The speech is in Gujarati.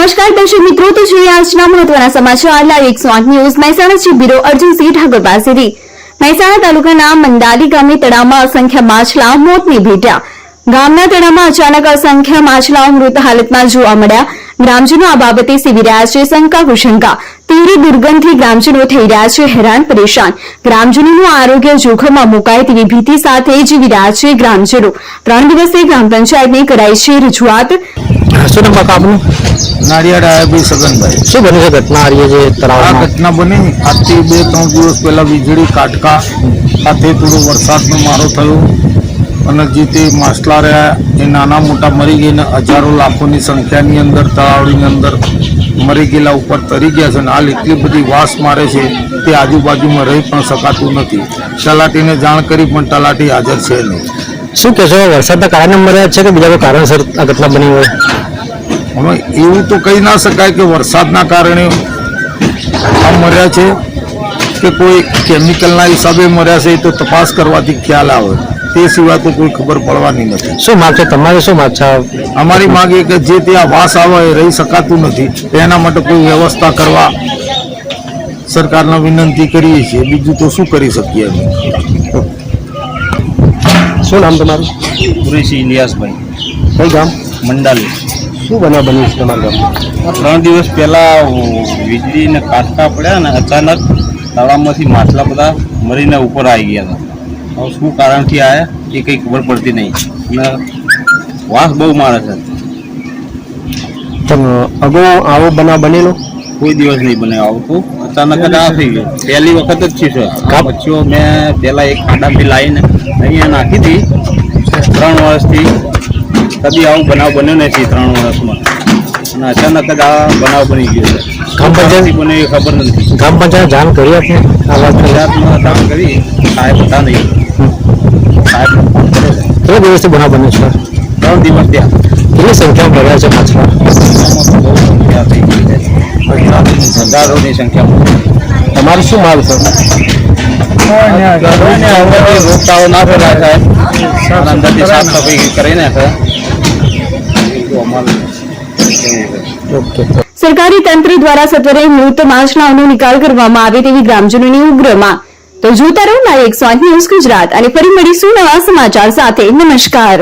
નમસ્કાર દર્શક મિત્રો, તો જોઈએ આજના મહત્વના સમાચાર. લાઈવ એકસો આઠ ન્યૂઝ. મહેસાણા છે બ્યુરો અર્જુનસિંહ ઠાકોર પાસેથી. મહેસાણા તાલુકાના મંદાલી ગામે તળાવમાં અસંખ્ય માછલા મોતને ભેટ્યા. ગામના તળાવમાં અચાનક અસંખ્ય માછલાઓ મૃત હાલતમાં જોવા મળ્યા. ગ્રામજનો આ બાબતે સેવી રહ્યા છે. શંકા કુશંકા તીવ્ર દુર્ગંધથી ગ્રામજનો થઈ રહ્યા છે. હેરાન, પરેશાન. ગ્રામજનોનું આરોગ્ય જોખમમાં મુકાય તેવી ભીતિ સાથે જીવી રહ્યા છે ગ્રામજનો. ત્રણ દિવસે ગ્રામ પંચાયતને કરાઈ છે રજૂઆત. શું નામ કાકા આપનું? નારિયાળ આયાભાઈ સગનભાઈ. શું બન્યું છે ઘટના આ જે આ ઘટના બની આજથી બે ત્રણ દિવસ પહેલા વીજળી કાટકા સાથે થોડો વરસાદનો મારો થયો અને જે તે માછલા રહ્યા એ નાના મોટા મરી ગઈને હજારો લાખોની સંખ્યાની અંદર તળાવની અંદર મરી ગયેલા ઉપર તરી ગયા છે અને હાલ એટલી બધી વાસ મારે છે તે આજુબાજુમાં રહી પણ શકાતું નથી. તલાટીને જાણ કરી પણ તલાટી હાજર છે નહીં. શું કહેશો? વરસાદના કારણે મર્યા છે કે બીજા કોઈ કારણસર આ ઘટના બની હોય. હવે એવું તો કહી ના શકાય કે વરસાદના કારણે આ મર્યા છે કે કોઈ કેમિકલના હિસાબે મર્યા છે એ તો તપાસ કરવાથી ખ્યાલ આવે. તે સિવાય તો કોઈ ખબર પડવાની નથી. શું માગ છે? તમારે શું માગ છે? અમારી માગ એ કે જે ત્યાં વાસ આવે એ રહી શકાતું નથી. એના માટે કોઈ વ્યવસ્થા કરવા સરકારને વિનંતી કરીએ છીએ. બીજું તો શું કરી શકીએ અમે? શું નામ તમારું? કુરેશી ઇલિયાસભાઈ. કઈ ગામ? મંડાલી. શું બનાવ બન્યું છે તમારા ગામમાં? ત્રણ દિવસ પહેલાં વીજળીને કાટકા પડ્યા ને અચાનક તળાવમાંથી માછલા બધા મરીને ઉપર આવી ગયા હતા. હવે શું કારણથી આવ્યા એ કંઈ ખબર પડતી નહીં. અને વાસ બહુ મારે છે. અગાઉ આવો બનાવ બનેલો? કોઈ દિવસ નહીં બને આવતું અચાનક જ આ થઈ ગયું. પહેલી વખત જ થયું છે કાપ. મચ્છીઓ મેં પહેલા એક ખાડામાંથી લાવીને અહીંયા નાખી હતી. ત્રણ વર્ષથી કદી આવું બનાવ બન્યો નથી ત્રણ વર્ષમાં. અને અચાનક જ આ બનાવ બની ગયો છે. ગ્રામ પંચાયત ક્યાંથી બને એ ખબર નથી. ગ્રામ પંચાયત જાણ કરી આપને? આ વાત કરી. ગુજરાતમાં જાણ કરી સાહેબ હતા નહીં. સાહેબ ફોન કર્યો છે કેટલા દિવસથી બનાવ બન્યો છે? ત્રણ દિવસ ત્યાં કેટલી સંખ્યામાં ભર્યા છે હજારોની સંખ્યામાં. તમારી શું માલ છે? રોગચાળો ના અંદરથી સાફ સફાઈ કરીને સરકારી તંત્ર દ્વારા સત્વરે મૃત માછલાઓનો નિકાલ કરવામાં આવે તેવી ગ્રામજનોની ઉગ્રમાં. તો જોતા રહો લાઈવ એકસો આઠ ન્યૂઝ ગુજરાત અને ફરી મળીશું નવા સમાચાર સાથે. નમસ્કાર.